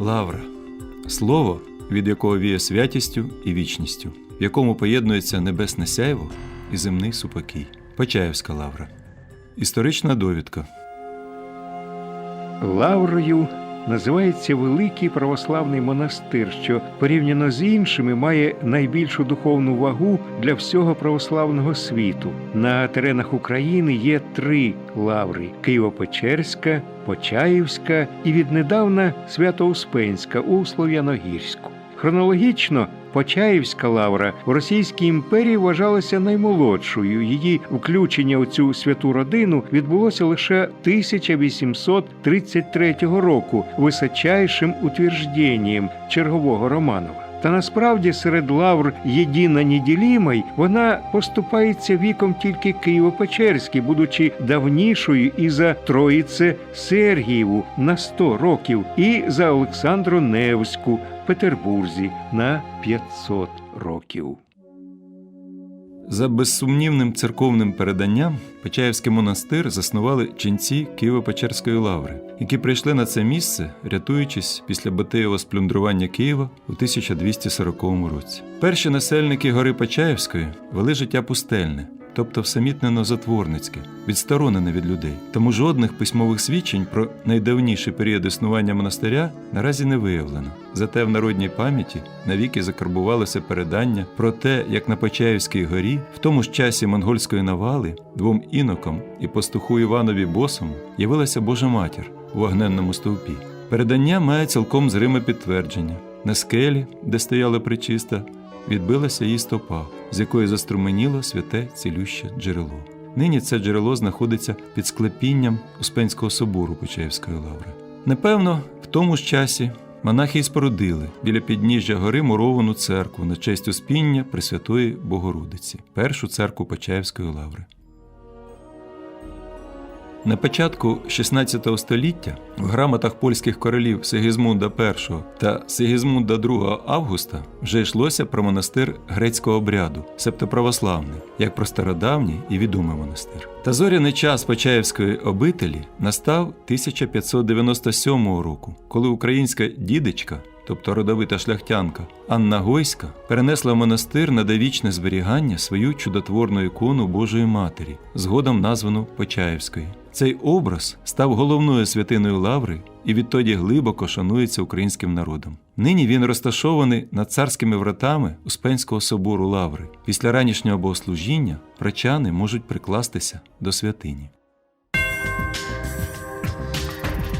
Лавра слово, від якого віє святістю і вічністю, в якому поєднується небесне сяйво і земний супокій. Почаївська лавра. Історична довідка. Лаврою називається великий православний монастир, що порівняно з іншими має найбільшу духовну вагу для всього православного світу. На теренах України є три лаври: Києво-Печерська, Почаївська і віднедавна Свято-Успенська у Слов'яногірську. Хронологічно Почаївська лавра в Російській імперії вважалася наймолодшою. Її включення у цю святу родину відбулося лише 1833 року височайшим утвержденням чергового Романова. Та насправді серед лавр єдина неділімой вона поступається віком тільки Києво-Печерській, будучи давнішою і за Троїце Сергієву на 100 років, і за Олександру Невську в Петербурзі на 500 років. За безсумнівним церковним переданням Почаївський монастир заснували ченці Києво-Печерської лаври, які прийшли на це місце, рятуючись після Батиєва сплюндрування Києва у 1240 році. Перші насельники гори Почаївської вели життя пустельне, тобто всамітнено затворницьке, відсторонене від людей. Тому жодних письмових свідчень про найдавніший період існування монастиря наразі не виявлено. Зате в народній пам'яті навіки закарбувалося передання про те, як на Почаївській горі, в тому ж часі монгольської навали, двом інокам і пастуху Іванові Босому явилася Божа матір у вогненному стовпі. Передання має цілком зриме підтвердження. На скелі, де стояла причиста, відбилася її стопа, з якої заструменіло святе цілюще джерело. Нині це джерело знаходиться під склепінням Успенського собору Почаївської лаври. Напевно, в тому ж часі монахи спорудили біля підніжжя гори муровану церкву на честь Успіння Пресвятої Богородиці, першу церкву Почаївської лаври. На початку XVI століття в грамотах польських королів Сигізмунда І та Сигізмунда II Августа вже йшлося про монастир грецького обряду, себто православний, як про стародавній і відомий монастир. Та зоряний час Почаївської обителі настав 1597 року, коли українська дідичка тобто родовита шляхтянка Анна Гойська, перенесла в монастир на довічне зберігання свою чудотворну ікону Божої Матері, згодом названу Почаївською. Цей образ став головною святиною Лаври і відтоді глибоко шанується українським народом. Нині він розташований над царськими вратами Успенського собору Лаври. Після ранішнього богослужіння прочани можуть прикластися до святині.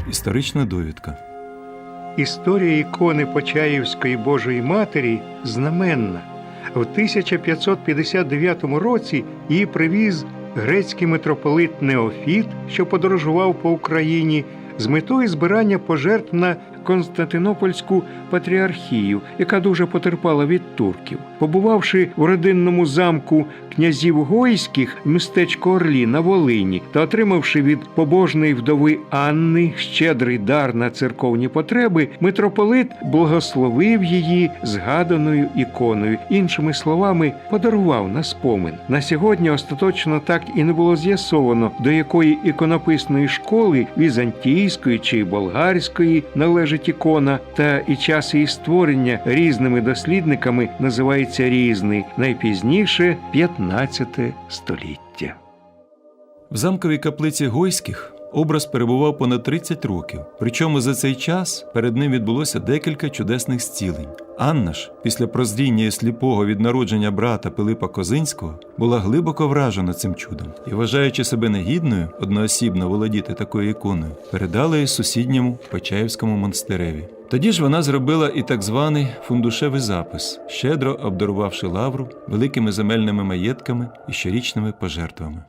Історична довідка. Історія ікони Почаївської Божої Матері знаменна. В 1559 році її привіз грецький митрополит Неофіт, що подорожував по Україні з метою збирання пожертв на Константинопольську патріархію, яка дуже потерпала від турків. Побувавши в родинному замку князів Гойських містечко Орлі на Волині та отримавши від побожної вдови Анни щедрий дар на церковні потреби, митрополит благословив її згаданою іконою. Іншими словами, подарував на спомин. На сьогодні остаточно так і не було з'ясовано, до якої іконописної школи візантійської чи болгарської належить ікона, та і час її створення різними дослідниками називається різний, найпізніше 15 століття. В замковій каплиці Гойських образ перебував понад 30 років. Причому за цей час перед ним відбулося декілька чудесних зцілень. Анна ж, після прозріння і сліпого від народження брата Пилипа Козинського, була глибоко вражена цим чудом і, вважаючи себе негідною одноосібно володіти такою іконою, передала її сусідньому Почаївському монастиреві. Тоді ж вона зробила і так званий фундушевий запис, щедро обдарувавши лавру великими земельними маєтками і щорічними пожертвами.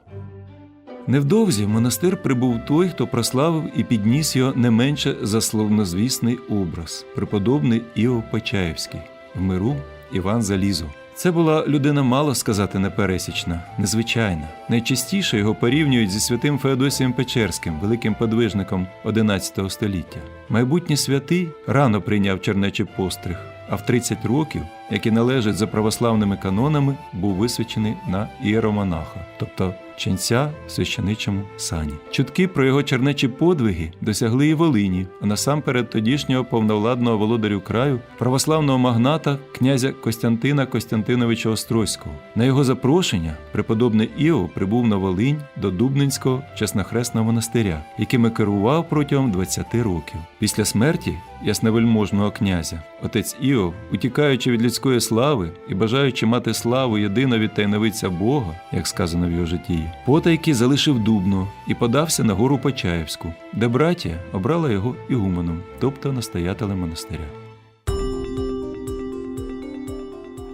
Невдовзі в монастир прибув той, хто прославив і підніс його не менше за словнозвісний образ, преподобний Іов Почаївський, в миру Іван Залізо. Це була людина, мало сказати, непересічна, незвичайна. Найчастіше його порівнюють зі святим Феодосієм Печерським, великим подвижником XI століття. Майбутній святий рано прийняв чернечий постриг, а в 30 років, які належать за православними канонами, був висвячений на іеромонаха, тобто ченця в священичому сані. Чутки про його чернечі подвиги досягли і Волині, а насамперед тодішнього повновладного володарю краю, православного магната князя Костянтина Костянтиновича Острозького. На його запрошення преподобний Іов прибув на Волинь до Дубнинського Чеснохресного монастиря, яким і керував протягом 20 років. Після смерті ясновельможного князя отець Іов, утікаючи від людської слави і бажаючи мати славу єдино від тайновиця Бога, як сказано в його житті, потайки залишив Дубно і подався на гору Почаївську, де братія обрала його ігуменом, тобто настоятелем монастиря.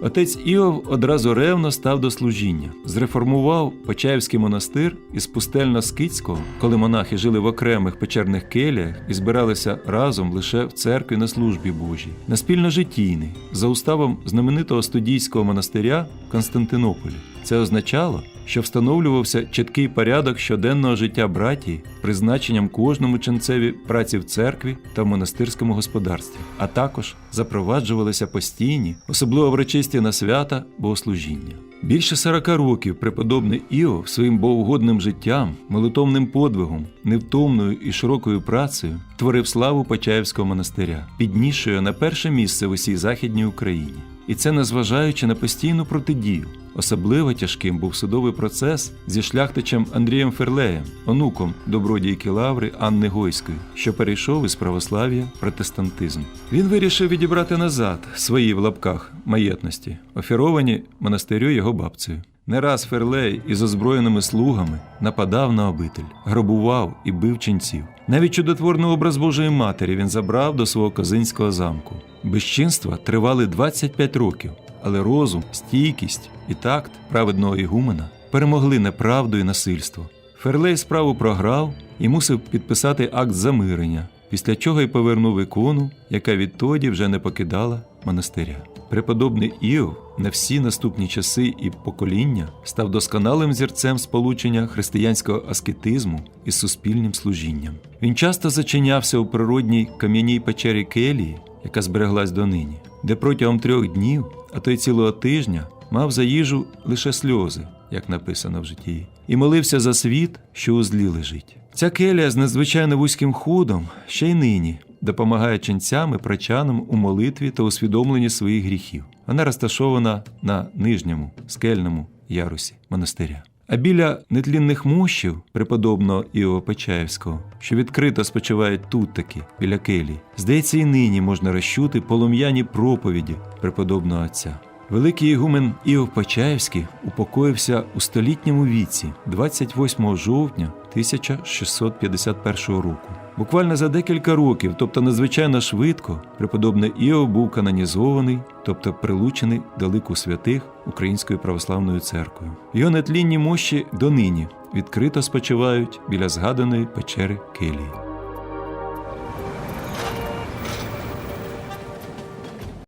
Отець Іов одразу ревно став до служіння, зреформував Почаївський монастир із пустельно-скитського, коли монахи жили в окремих печерних келіях і збиралися разом лише в церкві на службі Божій, на спільножитійний, за уставом знаменитого студійського монастиря в Константинополі. Це означало, що встановлювався чіткий порядок щоденного життя братії, призначенням кожному ченцеві праці в церкві та в монастирському господарстві, а також запроваджувалися постійні, особливо врочисті на свята богослужіння. Більше 40 років преподобний Іов своїм богоугодним життям, молитовним подвигом, невтомною і широкою працею творив славу Почаївського монастиря, піднісшою на перше місце в усій Західній Україні. І це незважаючи на постійну протидію. Особливо тяжким був судовий процес зі шляхтичем Андрієм Ферлеєм, онуком добродійки Лаври Анни Гойської, що перейшов із православ'я в протестантизм. Він вирішив відібрати назад свої в лапках маєтності, офіровані монастирю його бабцею. Не раз Ферлей із озброєними слугами нападав на обитель, грабував і бив ченців. Навіть чудотворний образ Божої Матері він забрав до свого козинського замку. Безчинства тривали 25 років, але розум, стійкість і такт праведного ігумена перемогли неправду і насильство. Ферлей справу програв і мусив підписати акт замирення, після чого й повернув ікону, яка відтоді вже не покидала монастиря. Преподобний Іов на всі наступні часи і покоління став досконалим зірцем сполучення християнського аскетизму із суспільним служінням. Він часто зачинявся у природній кам'яній печері Келії, яка збереглась донині, де протягом трьох днів, а то й цілого тижня, мав за їжу лише сльози, як написано в житті, і молився за світ, що у злі лежить. Ця келія з надзвичайно вузьким ходом ще й нині допомагає ченцям і прачанам у молитві та усвідомленні своїх гріхів. Вона розташована на нижньому скельному ярусі монастиря. А біля нетлінних мощів преподобного Іова Печаєвського, що відкрито спочивають тут таки, біля келії, здається, і нині можна розчути полум'яні проповіді преподобного отця. Великий ігумен Іов Почаївський упокоївся у столітньому віці 28 жовтня 1651 року. Буквально за декілька років, тобто надзвичайно швидко, преподобний Іо був канонізований, тобто прилучений до лику святих Українською православною церквою. Його нетлінні мощі донині відкрито спочивають біля згаданої печери Келії.